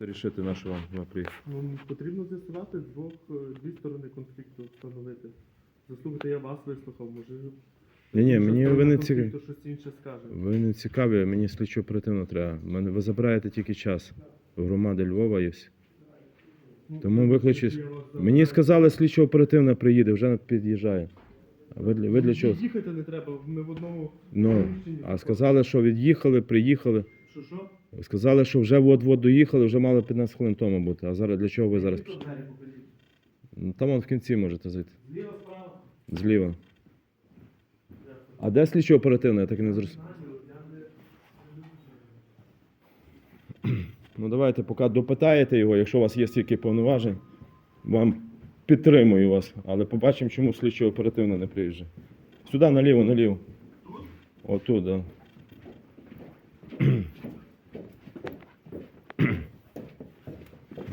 рішити нашу вам на приїхати. Потрібно з'ясувати двох е, дві сторони конфлікту встановити. Заслухайте, я вас вислухав, може. Ні, ні, мені ви не цікаві. Ви не цікаві, мені слідчо оперативно треба. Мене ви забираєте тільки час. Громади Львова є всі. Ну, Тому викличуть. Мені сказали, слідчо оперативно приїде, вже під'їжджає. А ви, для- ви для чого? Їхати не треба, ми в одному Ну, а сказали, що від'їхали, приїхали. Що що? Сказали, що вже от-от доїхали, вже мали 15 хвилин тому бути. А зараз для чого ви зараз пішли? Ну, Там вон в кінці можете зайти. Зліва, справа. Зліва. А де слідчо оперативно, я так і не зрозумів. Ну давайте поки допитаєте його, якщо у вас є стільки повноважень, вам підтримую вас. Але побачимо, чому слідчо оперативно не приїжджає. Сюди наліво, наліво. Отут, да.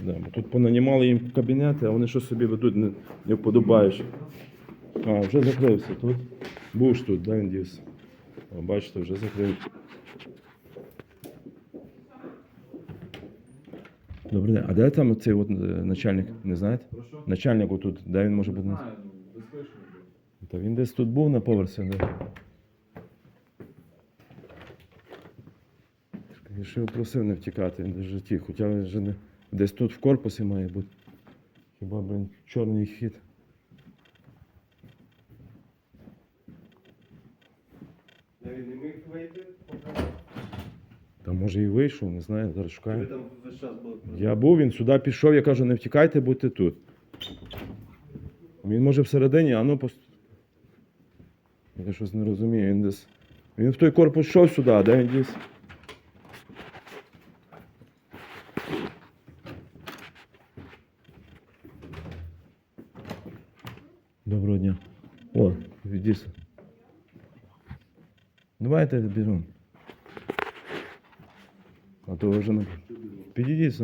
Да, бо тут понанімали їм кабінети, а вони що собі ведуть не, не вподобаючи. А, вже закрився тут. Був ж тут, да, він дівся. Бачите, вже закрив. Добрий день. А де там цей от, е, начальник? Не знаєте? Начальник отут, де він може бути? Та він десь тут був на поверсі, де. Я ще його просив не втікати, він вже втік. Хоча він вже не... десь тут в корпусі має бути. Хіба, блін, чорний хід. Навіть не міг вийти, Та може і вийшов, не знаю, зараз ви шукаю. там весь час були. Я був, він сюди пішов, я кажу, не втікайте, будьте тут. Він може всередині, а ну пост... Я щось не розумію, він десь. Він в той корпус йшов сюди, а де він дівся? Доброго дня. О, відійся. Давайте бігом. А то вже не. Підійдіть.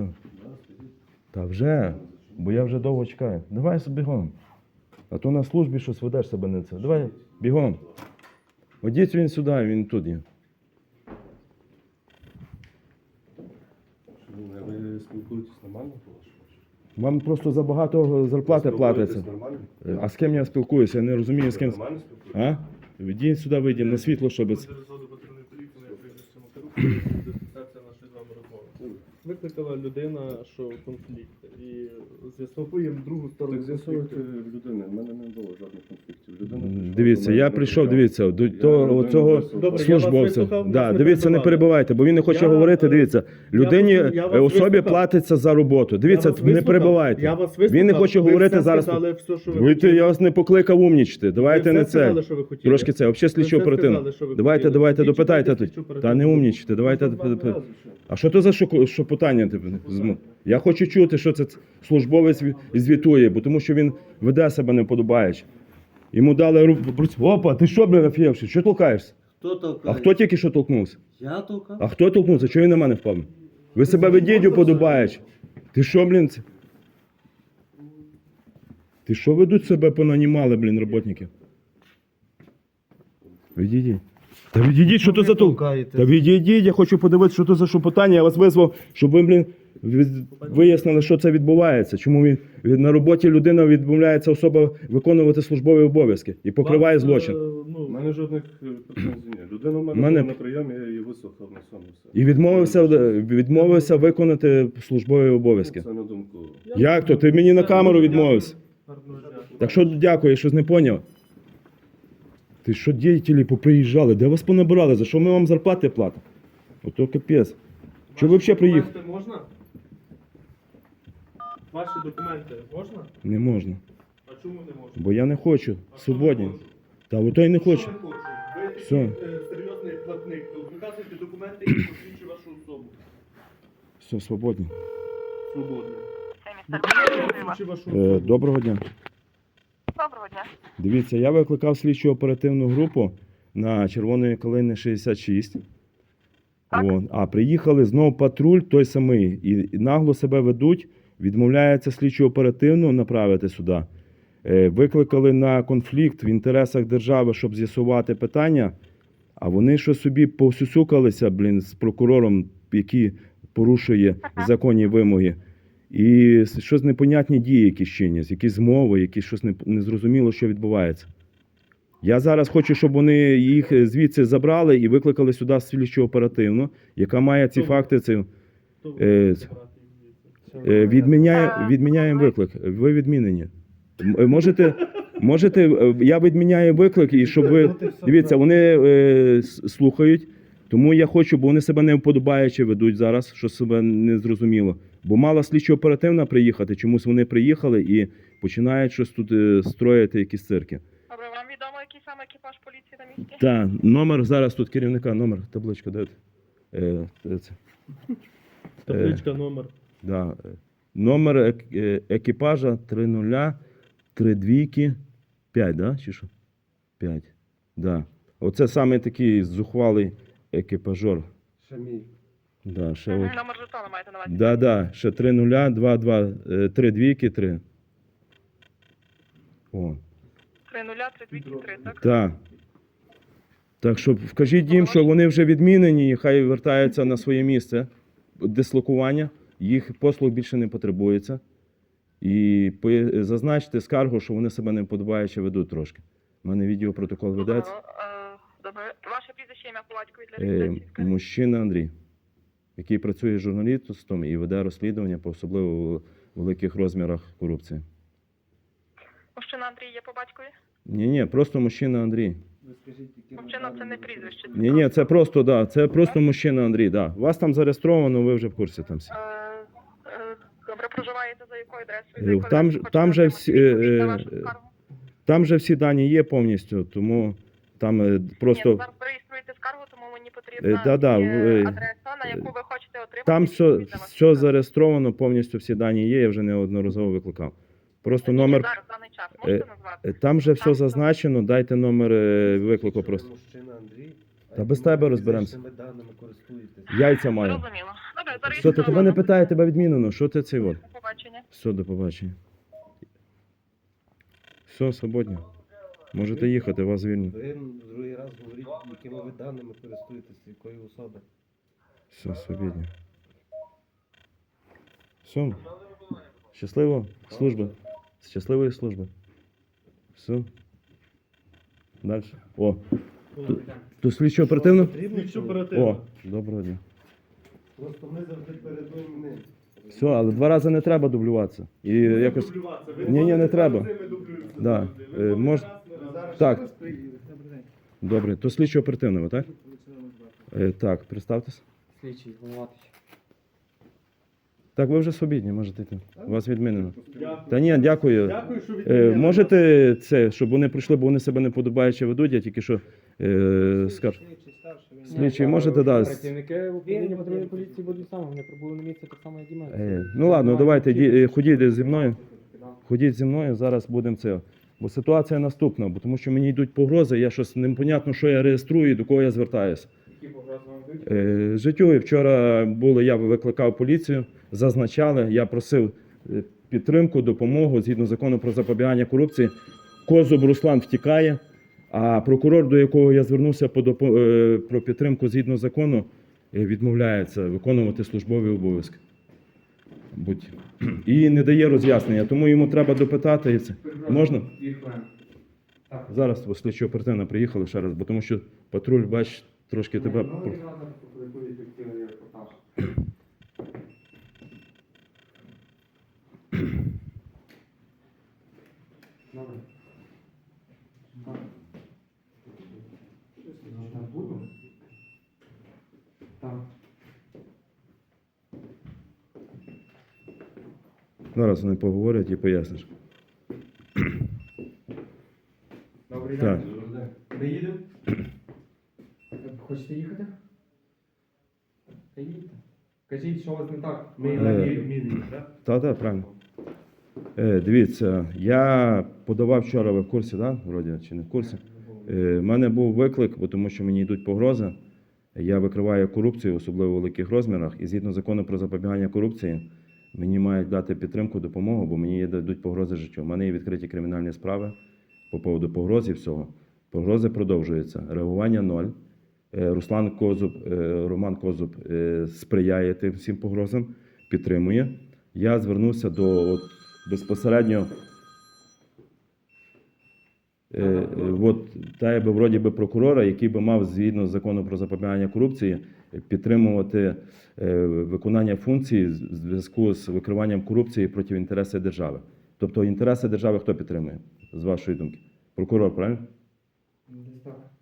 Та вже, бо я вже довго чекаю. Давай бігом. А то на службі щось ведеш себе не це. Давай бігом. Одіть він сюди, він тут є. Ви спілкуєтесь нормально. Вам просто забагато зарплати платиться. Е, А з ким я спілкуюся? Я не розумію, з ким. Нормально спілкуєтесь? А? Відійдіть сюди, вийдемо на світло, щоб. це- Зону патрульної поліції, я прізвище Макарук, буде фіксація нашої з вами розмови. Викликала людина, що конфлікт. І з'ясовуємо другу сторону Так з'ясовуйте конфлікту. людини. В мене не було жодних конфліктів. Людина прийшла Дивіться, до мене, я прийшов, дивіться, до того людину цього вислухав. Добре, я вас службовця. вислухав, Да, не дивіться, не перебивайте. перебивайте, бо він не хоче Я, говорити. Дивіться, людині я вас- я е, особі вислухав. платиться за роботу. Дивіться, Я вас не вислухав. перебивайте. Я вас Він не хоче Ви говорити все зараз. сказали все, що ви Ви, хотіли. я вас не покликав умнічити. Давайте Ви не це. сказали, що ви хотіли. Трошки це. Взагалі все оперативно. сказали, що ви Давайте, хотіли. давайте, допитайте тут. слідчу Та не оперативну. умнічте. Давайте. А що то за шоку- шепотання? Типу, зму? Я хочу чути, що це службовець звітує, бо тому що він веде себе не подобаючи. Йому дали руку. Опа, ти що, блин, офігевши? Що толкаєшся? Хто толкає? А хто тільки що толкнувся? Я толкав? А хто толкнувся? Чого він на мене впав? Ви себе ведіть уподобаєш. Ти що, блін? Ти що ведуть себе понанімали, блін, роботники? Відійдіть. Та відійдіть, що то за толк? Та відійдіть, я хочу подивитися, що то за шепотання. Я вас визвав, щоб ви, блін, від- вияснили, що це відбувається. Чому він, від- на роботі людина відмовляється особа виконувати службові обов'язки і покриває е, злочин. У Ну, мене жодних е, претензій немає. Людина в мене, Мене- була на прийомі, я її вислухав на цьому все. І відмовився, відмовився виконати службові обов'язки. Це на думку. Як то? Ти мені на камеру відмовився. Так що дякую, я щось не поняв. Ти що діятелі поприїжджали? Де вас понабирали? За що ми вам зарплати платимо? Ото капець. Чого ви взагалі приїхали? документи можна? Ваші документи можна? Не можна. А чому не можна? Бо я не хочу. А що Свободні. не можу? Та ото й не хочу. Що не хочу? Ви такий Все. е, серйозний платник, виказуйте документи, які посвідчують вашу особу. Все, свободні. Свободно. Це містер Київ. Вашу Е, особу. доброго дня. Доброго дня. Дивіться, я викликав слідчу оперативну групу на Червоної калини 66. Так. А приїхали знов патруль той самий. І, і нагло себе ведуть, відмовляється слідчу оперативну направити сюди. Е, викликали на конфлікт в інтересах держави, щоб з'ясувати питання. А вони що собі повсюсюкалися, блін, з прокурором, які порушує законні вимоги. І щось непонятні дії, якісь чинять, якісь змови, якісь щось незрозуміло, що відбувається. Я зараз хочу, щоб вони їх звідси забрали і викликали сюди слідчу оперативну, яка має ці факти. Це, Хто Е, е, відміняє, відміняємо виклик. Ви відмінені. Е, Можете, можете, е, я відміняю виклик, і щоб ви. Дивіться, вони е, слухають, тому я хочу, бо вони себе не вподобаючи ведуть зараз, що себе не зрозуміло. Бо мала слідчо оперативна приїхати, чомусь вони приїхали і починають щось тут е, строїти, якісь цирки. Добре, вам відомо, який саме екіпаж поліції на місці? Так, номер зараз тут керівника, номер, табличка, де? Е, це, Табличка, номер. да. е, Номер ек- е, екіпажа 30 32 5, да? Чи що? 5. Да. Оце саме такий зухвалий екіпажор. Шаміль. Да, ще от. Номер жетона маєте на увазі? Да, да, ще 3 нуля, 2, 2, 3 двійки, 3. О, 3 нуля, 3 двійки, 3, так? так. Так що вкажіть їм, що вони вже відмінені, і хай вертаються на своє місце дислокування, їх послуг більше не потребується. І зазначте скаргу, що вони себе не вподобаючи ведуть трошки. У мене відеопротокол ведеться. Добре, е. Ваше прізвище ім'я по батькові для реєстрації? мужчина Андрій, який працює журналістом і веде розслідування по особливо великих розмірах корупції. Мужчина Андрій є по батькові? Ні, ні, просто мужчина Андрій. Ви скажіть, Мужчина це не прізвище. Ні, ні, це просто, да, це просто мужчина Андрій. Да. Вас там зареєстровано, ви вже в курсі там всі. Е, е, Добре, проживаєте за якою адресою? Е, За там там же всі? Там же всі дані є повністю, тому там е, Ні, просто. ну, зараз скаргу, тому мені потрібна Е, да-да, ви- адреса, на яку ви хочете отримати Там все, все зареєстровано, повністю всі дані є, я вже неодноразово викликав. Просто Ні, номер. Зараз, даний час, можете назвати? е, Там же все Там- зазначено, дайте номер е, виклику просто. Мужчина Андрій. Та без тебе розберемося. Даними користуєтесь. Яйця маю. Зрозуміло. Добре, ти тебе не питає, тебе відмінено. Що ти цей от? До побачення. Все, до побачення. Все, свободні. Можете їхати, вас звільнять. Ви другий раз говоріть, якими ви даними користуєтесь, якої особи. Все, свободні. Все. Щасливо, служби. Щасливої служби. Все. Далі. О, то слідчо оперативно? Слідчо оперативно. О, доброго дня. Просто ми завжди передуємо ним. Все, але два рази не треба дублюватися. І якось. Ні, ні, не треба. Да. Е, мож... Так. Добре, то слідчо оперативно, так? Е, так, представтесь. Слідчий, Головатич. Так, ви вже свобідні, можете йти. Вас відмінено. Дякую. Та ні, дякую. Дякую, що Е, можете це, щоб вони прийшли, бо вони себе не подобаючи ведуть, я тільки що е, скажу. Слідчий, можете, да, Працівники управління патрульної поліції будуть саме, вони прибули на місце так само, як і ми. Е, ну ладно, давайте, ді- е, ходіть зі мною. Ходіть зі мною, зараз будемо це. Бо ситуація наступна, бо тому що мені йдуть погрози, я щось непонятно, що я реєструю і до кого я звертаюся. Які погрози вам йдуть? Е, Життю і вчора було, я викликав поліцію, зазначали, я просив е, підтримку, допомогу згідно закону про запобігання корупції. Козуб Руслан втікає, а прокурор, до якого я звернувся по допо- е, про підтримку згідно закону, відмовляється виконувати службові обов'язки. Будь. І не дає роз'яснення, тому йому треба допитати. Можна? Зараз слідчо оперативно приїхали ще раз, бо тому що патруль, бач, трошки тебе. Ну, і зараз опублікують фіктивний репортаж. Добре. Так. Так, буду? Так. Зараз вони поговорять і поясниш. Добрий Так. день. Ми їдемо? Хочете їхати? Та їдьте. Кажіть, що у вас не так. Ми Е, так? Та, так, правильно. Е, дивіться, я подавав вчора, ви в курсі, да? Вроді, чи не в курсі? Е, в мене був виклик, бо тому що мені йдуть погрози. Я викриваю корупцію, особливо в великих розмірах, і згідно закону про запобігання корупції, мені мають дати підтримку, допомогу, бо мені дадуть погрози життю. У мене є відкриті кримінальні справи по поводу погроз і всього. Погрози продовжуються. Реагування ноль. Е, Руслан Козуб, е, Роман Козуб е, сприяє тим всім погрозам, підтримує. Я звернувся до от, безпосередньо. Е, е, от та якби вроді би прокурора, який би мав згідно з закону про запобігання корупції підтримувати е, виконання функцій в зв'язку з викриванням корупції проти інтересів держави. Тобто інтереси держави хто підтримує, з вашої думки? Прокурор, правильно?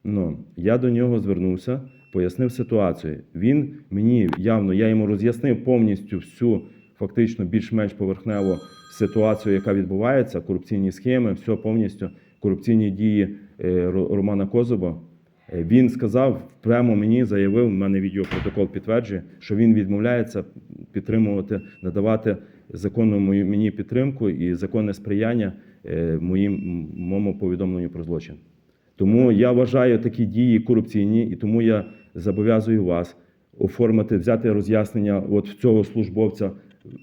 Ну, я до нього звернувся, пояснив ситуацію. Він мені явно, я йому роз'яснив повністю всю фактично більш-менш поверхневу ситуацію, яка відбувається, корупційні схеми, все повністю корупційні дії е, Романа Козуба. Е, Він сказав, прямо мені заявив, в мене відеопротокол підтверджує, що він відмовляється підтримувати, надавати законну мені підтримку і законне сприяння е, моїм моєму повідомленню про злочин. Тому я вважаю такі дії корупційні, і тому я зобов'язую вас оформити, взяти роз'яснення от цього службовця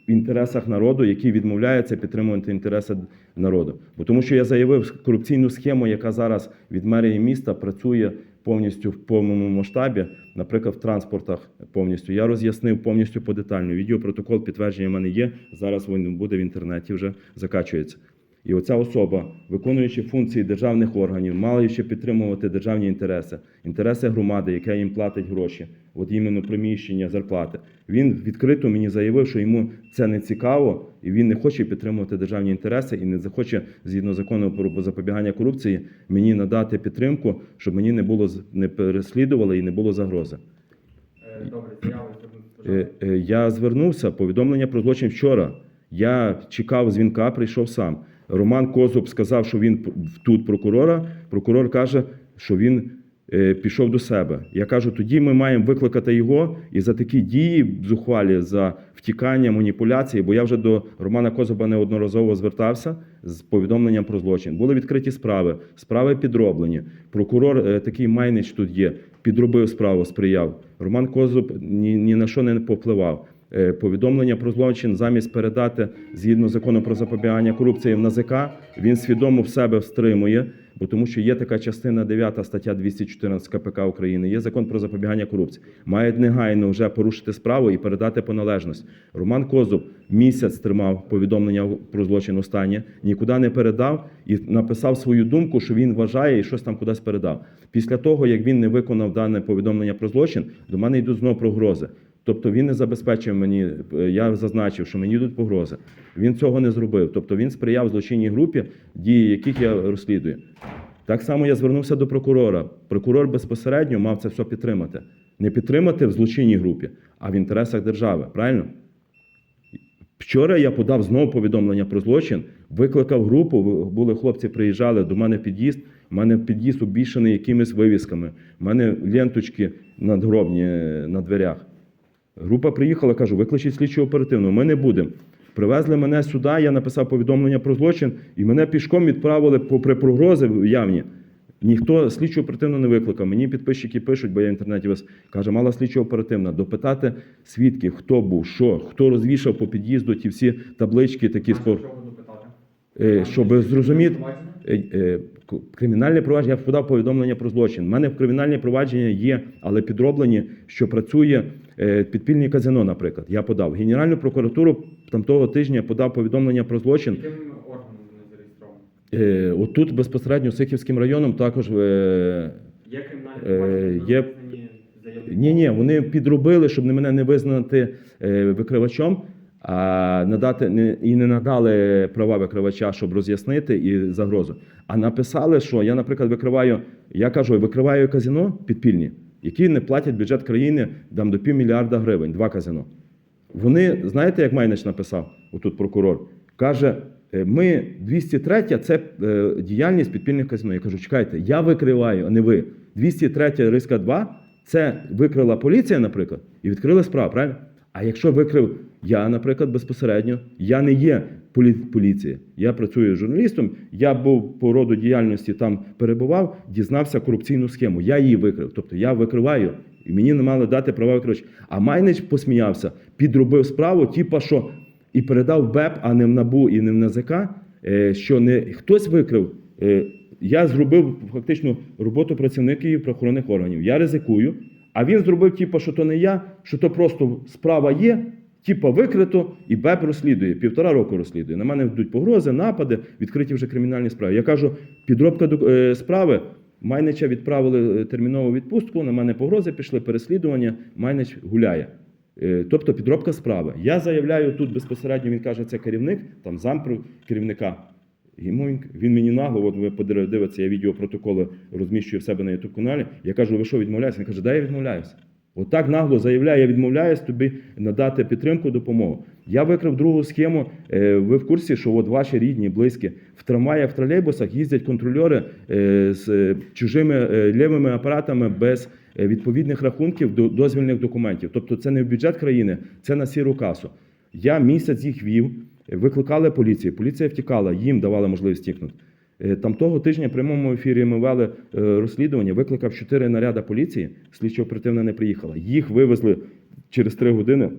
в інтересах народу, які відмовляються підтримувати інтереси народу. Бо тому, що я заявив корупційну схему, яка зараз від мерії міста працює повністю в повному масштабі, наприклад, в транспортах повністю. Я роз'яснив повністю подетально. Відеопротокол підтвердження в мене є. Зараз він буде в інтернеті, вже закачується. І оця особа, виконуючи функції державних органів, маючи підтримувати державні інтереси, інтереси громади, яка їм платить гроші, от іменно приміщення, зарплати. Він відкрито мені заявив, що йому це не цікаво, і він не хоче підтримувати державні інтереси і не захоче, згідно закону про запобігання корупції, мені надати підтримку, щоб мені не було не переслідували і не було загрози. Е, Добре, Е, е, Я звернувся, повідомлення про злочин вчора. Я чекав дзвінка, прийшов сам. Роман Козуб сказав, що він тут прокурора. Прокурор каже, що він е, пішов до себе. Я кажу, тоді ми маємо викликати його і за такі дії зухвалі, за втікання, маніпуляції, бо я вже до Романа Козуба неодноразово звертався з повідомленням про злочин. Були відкриті справи, справи підроблені. Прокурор е, такий майнич тут є, підробив справу, сприяв. Роман Козуб ні, ні на що не повпливав. Е, Повідомлення про злочин замість передати згідно закону про запобігання корупції в НАЗК, він свідомо в себе встримує, бо тому що є така частина 9 стаття 214 КПК України, є закон про запобігання корупції. Мають негайно вже порушити справу і передати по належності. Роман Козуб місяць тримав повідомлення про злочин останнє, нікуди не передав і написав свою думку, що він вважає і щось там кудись передав. Після того, як він не виконав дане повідомлення про злочин, до мене йдуть знову погрози. Тобто він не забезпечив мені, е, я зазначив, що мені йдуть погрози. Він цього не зробив. Тобто він сприяв злочинній групі, дії яких я розслідую. Так само я звернувся до прокурора. Прокурор безпосередньо мав це все підтримати. Не підтримати в злочинній групі, а в інтересах держави. Правильно? Вчора я подав знову повідомлення про злочин, викликав групу. Були хлопці, приїжджали до мене в під'їзд. У мене під'їзд обіщений якимись вивісками. У мене ленточки надгробні е, на дверях. Група приїхала, кажу, викличіть слідчу оперативну, ми не будемо. Привезли мене сюди, я написав повідомлення про злочин, і мене пішком відправили попри погрози явні. Ніхто слідчу оперативну не викликав. Мені підписчики пишуть, бо я в інтернеті вас каже, мала слідча оперативна, допитати свідків, хто був, що, хто розвішав по під'їзду ті всі таблички, такі спор. Е, щоб зрозуміти. Е, е, Кримінальне провадження, я подав повідомлення про злочин. У мене в кримінальні провадження є, але підроблені, що працює е, підпільне казино, наприклад. Я подав. Генеральну прокуратуру там того тижня подав повідомлення про злочин. Яким органом вони зареєстровані? Е, Отут безпосередньо Сихівським районом також. е, Є Ні, ні, вони підробили, щоб мене не визнати викривачом, а надати і не надали права викривача, щоб роз'яснити і загрозу. А написали, що я, наприклад, викриваю, я кажу, викриваю казино підпільні, які не платять бюджет країни там, до півмільярда гривень, два казино. Вони, знаєте, як Майнич написав, отут прокурор, каже, е, ми 203 це е, діяльність підпільних казино. Я кажу, чекайте, я викриваю, а не ви. 203 риска 2 це викрила поліція, наприклад, і відкрили справу, правильно? А якщо викрив я, наприклад, безпосередньо, я не є полі- поліція. Я працюю журналістом, я був по роду діяльності там перебував, дізнався корупційну схему. Я її викрив. Тобто я викриваю, і мені не мали дати права викривача. А Майнич посміявся, підробив справу, типа що і передав БЕП, а не в НАБУ і не в НАЗК, е, що не хтось викрив е, я зробив фактично роботу працівників правоохоронних органів. Я ризикую, а він зробив, типу, що то не я, що то просто справа є, типу, викрито, і БЕП розслідує. Півтора року розслідує. На мене йдуть погрози, напади, відкриті вже кримінальні справи. Я кажу, підробка е, справи. Майнича відправили е, термінову відпустку, на мене погрози пішли, переслідування, Майнич гуляє. Е, Тобто підробка справи. Я заявляю тут безпосередньо, він каже, це керівник, там зам про- керівника. Йому він, мені нагло, от ви подивитеся, я відеопротоколи розміщую в себе на youtube каналі. Я кажу, ви що відмовляєтеся? Він каже, да, я відмовляюся. Отак нагло заявляю, я відмовляюсь тобі надати підтримку, допомогу. Я викрив другу схему. Е, Ви в курсі, що от ваші рідні, близькі в трамваях, в тролейбусах їздять контрольори е, з е, чужими лівими апаратами без відповідних рахунків до дозвільних документів. Тобто це не в бюджет країни, це на сіру касу. Я місяць їх вів, викликали поліцію. Поліція втікала, їм давали можливість тікнути. Е, Там того тижня в прямому ефірі ми вели е, розслідування, викликав чотири наряда поліції, слідчо оперативна не приїхала. Їх вивезли через три години,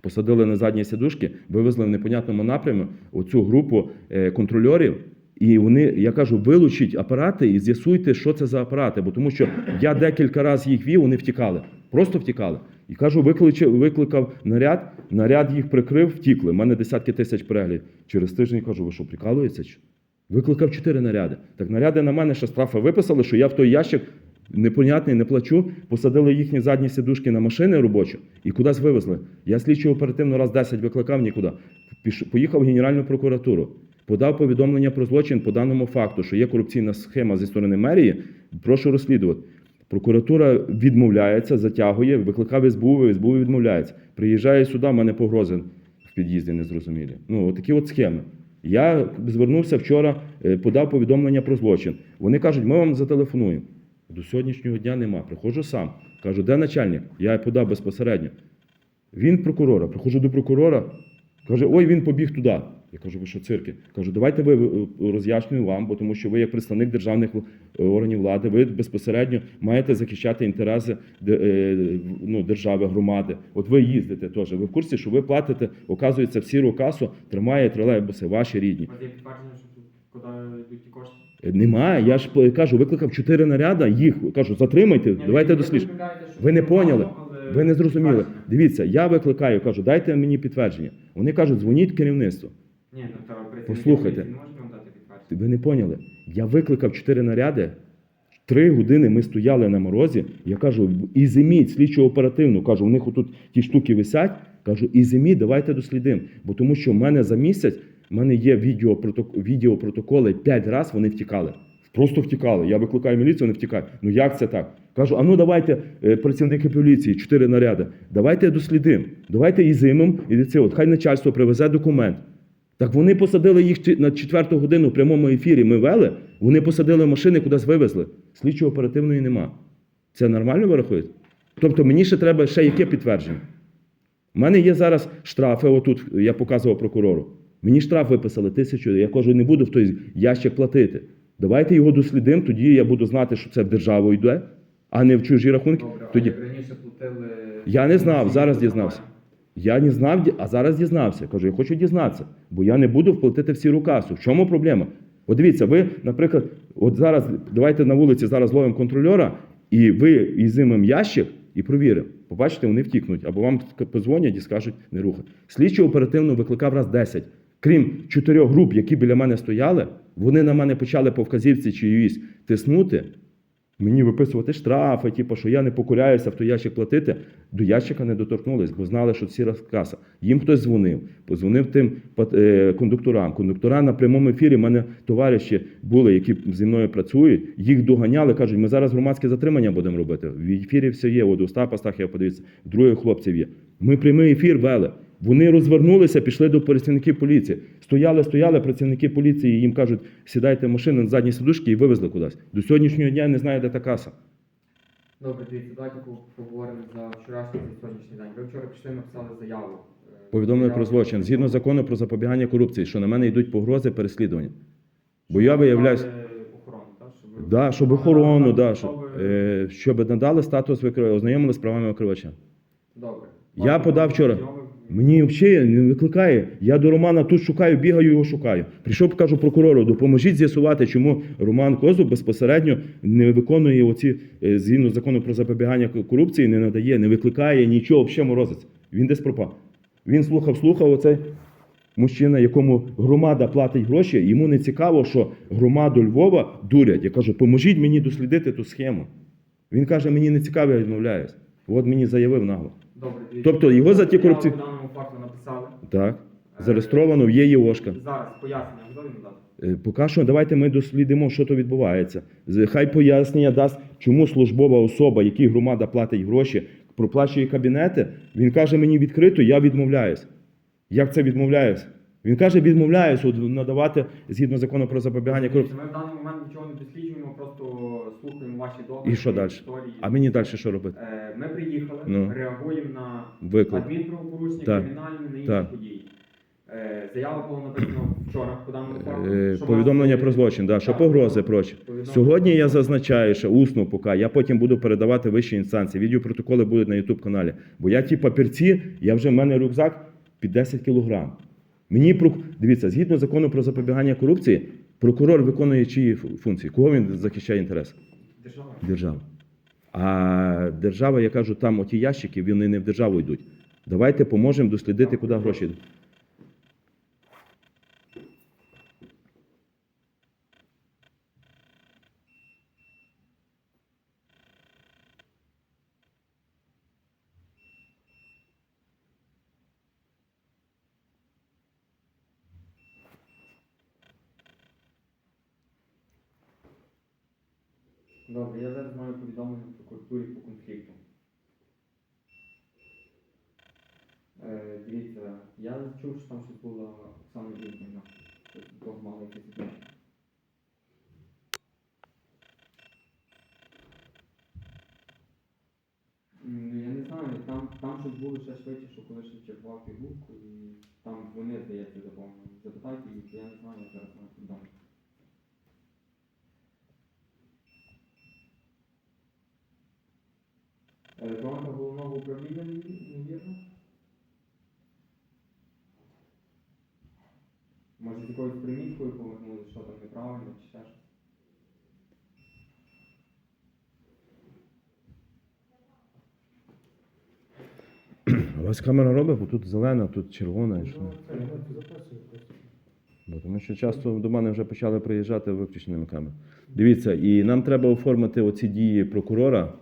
посадили на задні сідушки, вивезли в непонятному напрямі оцю групу е, контрольорів. І вони, я кажу, вилучіть апарати і з'ясуйте, що це за апарати. Бо тому що я декілька разів їх вів, вони втікали. Просто втікали. І кажу, викличе- викликав наряд, наряд їх прикрив, втікли. У мене десятки тисяч переглядів. Через тиждень кажу, ви що, прикалуєтеся? Викликав чотири наряди. Так наряди на мене ще штрафи виписали, що я в той ящик непонятний, не плачу. Посадили їхні задні сідушки на машини робочі і кудись вивезли. Я слідчо оперативно раз 10 викликав нікуди. Поїхав в Генеральну прокуратуру. Подав повідомлення про злочин по даному факту, що є корупційна схема зі сторони мерії. Прошу розслідувати. Прокуратура відмовляється, затягує, викликав СБУ, СБУ відмовляється. Приїжджає сюди, в мене погрози в під'їзді незрозумілі. Ну, от такі от схеми. Я звернувся вчора, е, подав повідомлення про злочин. Вони кажуть, ми вам зателефонуємо. До сьогоднішнього дня нема. Приходжу сам. Кажу, де начальник? Я подав безпосередньо. Він прокурора. Приходжу до прокурора, каже, ой, він побіг туди. Я кажу, ви що цирки? Кажу, давайте ви е, роз'яснюю вам, бо тому що ви як представник державних е, органів влади, ви безпосередньо маєте захищати інтереси е, ну, держави, громади. От ви їздите теж. Ви в курсі, що ви платите, оказується, в сіру касу тримає тролейбуси, ваші рідні. Підтвердження, що куди йдуть ті кошти? Немає. Я ж кажу, викликав чотири наряда, їх кажу, затримайте, Ні, давайте ви дослідження. Ви не поняли. але Ви не зрозуміли. Дивіться, я викликаю, кажу, дайте мені підтвердження. Вони кажуть, дзвоніть керівництву. Ні, ну то працівники Послухайте. поліції не можуть вам дати підтвердження. Ви не поняли. Я викликав чотири наряди. Три години ми стояли на морозі. Я кажу, і зиміть слідчо оперативно. Кажу, у них отут ті штуки висять. Кажу, і зиміть, давайте дослідимо. Бо тому що в мене за місяць в мене є відеопроток- відеопротоколи п'ять разів вони втікали. Просто втікали. Я викликаю міліцію, вони втікають. Ну як це так? Кажу, а ну давайте, е, працівники поліції, чотири наряди. Давайте дослідимо. Давайте і зимом, і це от хай начальство привезе документ. Так вони посадили їх на четверту годину в прямому ефірі. Ми вели, вони посадили машини, кудись вивезли. Слідчого оперативної нема. Це нормально ви рахуєте? Тобто мені ще треба ще яке підтвердження? У мене є зараз штрафи, отут я показував прокурору. Мені штраф виписали тисячу, я кажу, не буду в той ящик платити. Давайте його дослідимо, тоді я буду знати, що це в державу йде, а не в чужі рахунки. Добре, Тоді раніше платили... Я не знав, зараз дізнався. Я не знав, а зараз дізнався. Кажу, я хочу дізнатися, бо я не буду вплатити всі рукасу. В чому проблема? От дивіться, ви, наприклад, от зараз давайте на вулиці зараз ловимо контрольора, і ви ізимем ящик і провіримо. Побачите, вони втікнуть, або вам позвонять і скажуть не рухай. Слідчо оперативно викликав раз 10. Крім чотирьох груп, які біля мене стояли, вони на мене почали по вказівці чиїсь тиснути. Мені виписувати штрафи, типу, що я не покоряюся в той ящик платити. До ящика не доторкнулись, бо знали, що сіра каса. Їм хтось дзвонив, позвонив тим е, кондукторам. Кондуктора на прямому ефірі, в мене товариші були, які зі мною працюють, їх доганяли, кажуть, ми зараз громадське затримання будемо робити. В ефірі все є, от у Остапа Стахія, подивіться, других хлопців є. Ми прямий ефір вели. Вони розвернулися, пішли до працівників поліції. Стояли, стояли працівники поліції, їм кажуть, сідайте в машину на задні сидушки і вивезли кудись. До сьогоднішнього дня не знаю, де та каса. Добре, дивіться, давайте поговоримо за вчорашній і сьогоднішній день. Ви вчора пішли написали заяву. Е, Повідомлення про злочин згідно закону про запобігання корупції, що на мене йдуть погрози переслідування. Бо я виявляюсь, охорону, так? Щоб да, щоб охорону, да, Щоб щоб, е, щоб надали статус викривача, ознайомили з правами викривача. Добре. Я подав вчора. Мені взагалі не викликає. Я до Романа тут шукаю, бігаю, його шукаю. Прийшов, кажу прокурору, допоможіть з'ясувати, чому Роман Козуб безпосередньо не виконує оці е, згідно закону про запобігання корупції, не надає, не викликає нічого, взагалі морозиться. Він десь пропав. Він слухав, слухав оцей мужчина, якому громада платить гроші, йому не цікаво, що громаду Львова дурять. Я кажу, поможіть мені дослідити ту схему. Він каже, мені не цікаво, я відмовляюсь. От мені заявив нагло. Добре. Тобто його за ті Заяву корупці- по даному факту написали. Так. Зареєстровано в є ЄОшка. Зараз пояснення готові надати? Е, Поки що давайте ми дослідимо, що то відбувається. Хай пояснення дасть, чому службова особа, якій громада платить гроші, проплачує кабінети. Він каже мені відкрито, я відмовляюсь. Як це відмовляюсь? Він каже, відмовляюсь от, надавати згідно закону про запобігання корупції. Ми в даний момент нічого не досліджуємо, просто слухаємо ваші докази. І що далі? історії. А мені далі що робити? Е, Ми приїхали, Ну. реагуємо на Виклик. адмінправопорушення, Так. кримінальні на інші Так. події. Е, Заява була написана вчора по даному факту. Е, що Повідомлення про злочин, да, що Так, погрози прочі. повідомлення. Сьогодні я зазначаю, що усно поки, я потім буду передавати вищі інстанції. Відеопротоколи будуть на YouTube каналі. Бо я ті папірці, я вже в мене рюкзак під 10 кілограм. Мені дивіться, згідно закону про запобігання корупції, прокурор виконує чиї функції? Кого він захищає інтерес? Держава. Держава. А держава, я кажу, там оті ящики, вони не в державу йдуть. Давайте поможемо дослідити, куди гроші йдуть. Добре, я зараз маю повідомлення в прокуратурі по конфлікту. Е, дивіться, я чув, що там щось була Оксана Дівчина. Того мали якісь відношення. Ну, я не знаю, там, там щось було ще швидше, що коли ще чергував фігурку, і там вони, здається, заповнили. Запитайте їх, я не знаю, я зараз маю повідомлення. Електронка головного управління, невірно? Може, з якоюсь приміткою повернули, що там неправильно, чи ще щось? У вас камера робить, бо тут зелена, тут червона. і що? Бо тому що часто до мене вже почали приїжджати виключеними камерами. Дивіться, і нам треба оформити оці дії прокурора,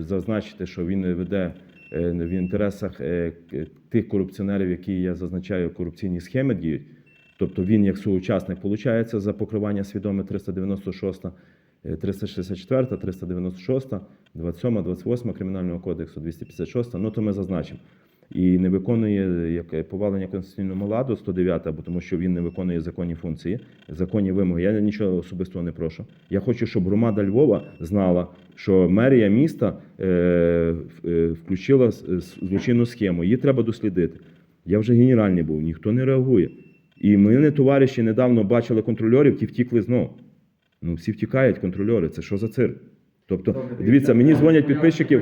зазначити, що він веде е, в інтересах е, тих корупціонерів, які я зазначаю, корупційні схеми діють. Тобто він як соучасник виходить за покривання свідоме 396, е, 364, 396, 27, 28 Кримінального кодексу, 256, ну то ми зазначимо. І не виконує як е, повалення конституційного ладу 109, бо тому що він не виконує законні функції, законні вимоги. Я нічого особистого не прошу. Я хочу, щоб громада Львова знала, що мерія міста е, е, включила с- злочинну схему. Її треба дослідити. Я вже генеральний був, ніхто не реагує. І мене товариші недавно бачили контрольорів, ті втікли знов. Ну, всі втікають контрольори. Це що за цирк? Тобто, дивіться, мені дзвонять підписчиків.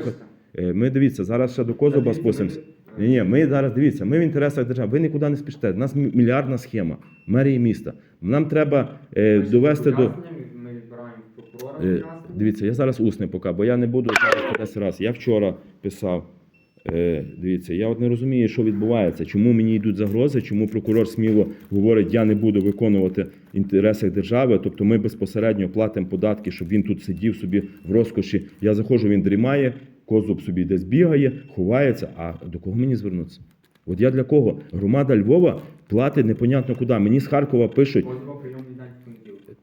Е, Ми дивіться, зараз ще до Козуба спустимося. Ні, ні, ми зараз дивіться, ми в інтересах держави. Ви нікуди не спішите. У нас мільярдна схема мерії міста. Нам треба е, довести до. Ми відбираємо прокурора Е. Дивіться, я зараз усне поки, бо я не буду зараз по 10 раз. Я вчора писав. Е, Дивіться, я от не розумію, що відбувається. Чому мені йдуть загрози, чому прокурор сміло говорить, я не буду виконувати інтереси держави. Тобто ми безпосередньо платимо податки, щоб він тут сидів собі в розкоші. Я заходжу, він дрімає, козуб собі десь бігає, ховається. А до кого мені звернутися? От я для кого? Громада Львова платить непонятно куди. Мені з Харкова пишуть.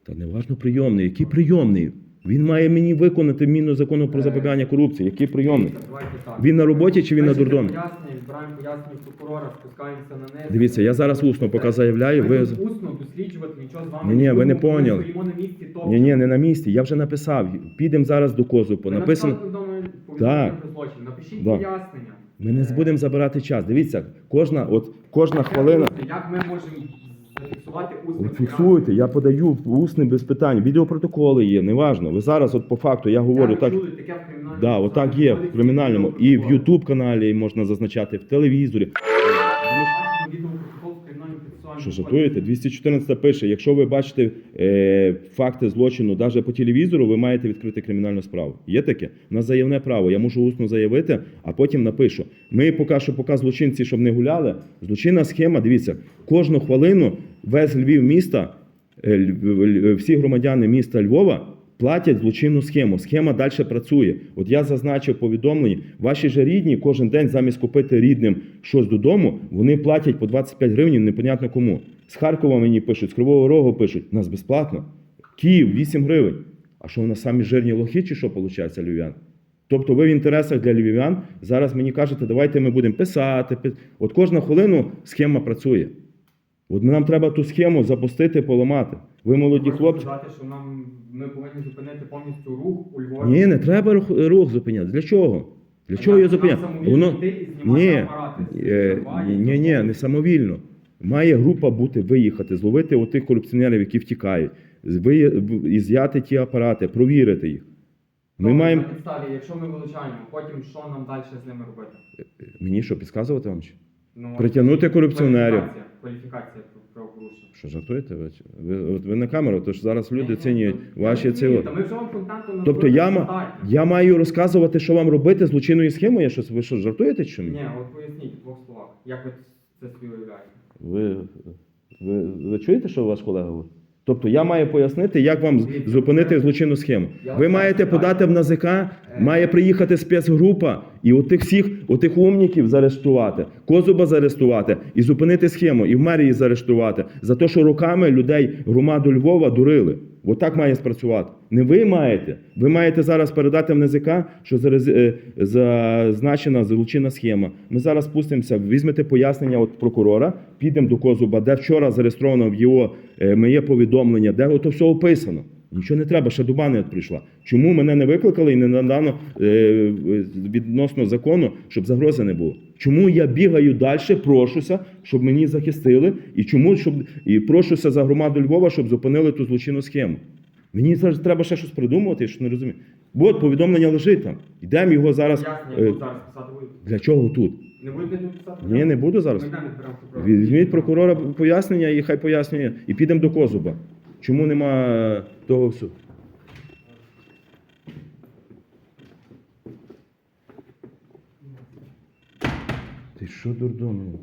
Та не важно прийомний. Який прийомний? Він має мені виконати міну закону про запобігання корупції. Який прийомний? Він на роботі чи він на дурдомі? Дивіться, я зараз усно поки заявляю. Ви усно досліджувати нічого з вами Ні-ні, ви не поняли. ні, ні, не на місці. Я вже написав. Підемо зараз до Козупу. Написано. Повідомлення- Так. про злочин. Напишіть Да. пояснення. Ми не Е, будемо забирати час. Дивіться, кожна, от кожна хвилина. Як ми можемо зафіксувати фіксувати усне. От фіксуйте, я подаю усне без питань. Відеопротоколи є, неважно. Ви зараз, от по факту, я говорю так. Да, отак є в кримінальному. І в Ютуб каналі можна зазначати, в телевізорі. Що жартуєте? 214 пише, якщо ви бачите е, факти злочину навіть по телевізору, ви маєте відкрити кримінальну справу. Є таке? На заявне право. Я можу усно заявити, а потім напишу. Ми поки що, поки злочинці, щоб не гуляли, злочинна схема, дивіться, кожну хвилину весь Львів міста, е, всі громадяни міста Львова платять злочинну схему. Схема далі працює. От я зазначив повідомлення, ваші ж рідні кожен день замість купити рідним щось додому, вони платять по 25 гривень, непонятно кому. З Харкова мені пишуть, з Кривого Рогу пишуть, нас безплатно. Київ 8 гривень. А що нас самі жирні лохи, чи що виходить, львів'ян? Тобто ви в інтересах для львів'ян зараз мені кажете, давайте ми будемо писати. От кожну хвилину схема працює. От нам треба ту схему запустити, поламати. Ви молоді хлопці. сказати, що нам ми повинні зупинити повністю рух у Львові. Ні, не треба рух, рух зупиняти. Для чого? Для чого його зупиняти? Воно ні, е, ні, ні, не самовільно. Має група бути виїхати, зловити отих корупціонерів, які втікають, ви- в- і зняти ті апарати, провірити їх. Ми маємо. На підставі, якщо ми вилучаємо, потім що нам далі з ними робити? Мені що, підказувати вам? чи? Ну, Притягнути корупціонерів. Кваліфікація, кваліфікація правопорушення. Що жартуєте? Ви, ви, от ви на камеру, то ж зараз люди то- ваші ці. от. Та ми вже вам контенту на Тобто я, ма- я маю розказувати, що вам робити злочинною схемою? Щось, ви що, жартуєте чи ні? Ні, от поясніть в двох словах, як ви це собі уявляєте. Ви, ви, ви чуєте, що ваш колега говорить? Тобто я маю пояснити, як вам зупинити злочинну схему. Ви маєте подати в НАЗК, має приїхати спецгрупа і отих всіх, отих умніків заарештувати, Козуба заарештувати і зупинити схему, і в мерії заарештувати за те, що руками людей громаду Львова дурили. Отак має спрацювати. Не ви маєте. Ви маєте зараз передати в НЗК, що е, зазначена злочинна схема. Ми зараз спустимося, візьмете пояснення від прокурора, підемо до Козуба, де вчора зареєстровано в його е, моє повідомлення, де ото все описано. Нічого не треба, ще доба не прийшла. Чому мене не викликали і не надано е, відносно закону, щоб загрози не було? Чому я бігаю далі, прошуся, щоб мені захистили, і чому щоб і прошуся за громаду Львова, щоб зупинили ту злочинну схему? Мені зараз треба ще щось придумувати, я що не розумію. От повідомлення лежить там. Йдемо його зараз. Е? Для чого тут? Не будете писати? Ні, не буду зараз. Візьміть прокурора пояснення і хай пояснює. І підемо до Козуба. Чому нема е, того всього? Ти що дурдом?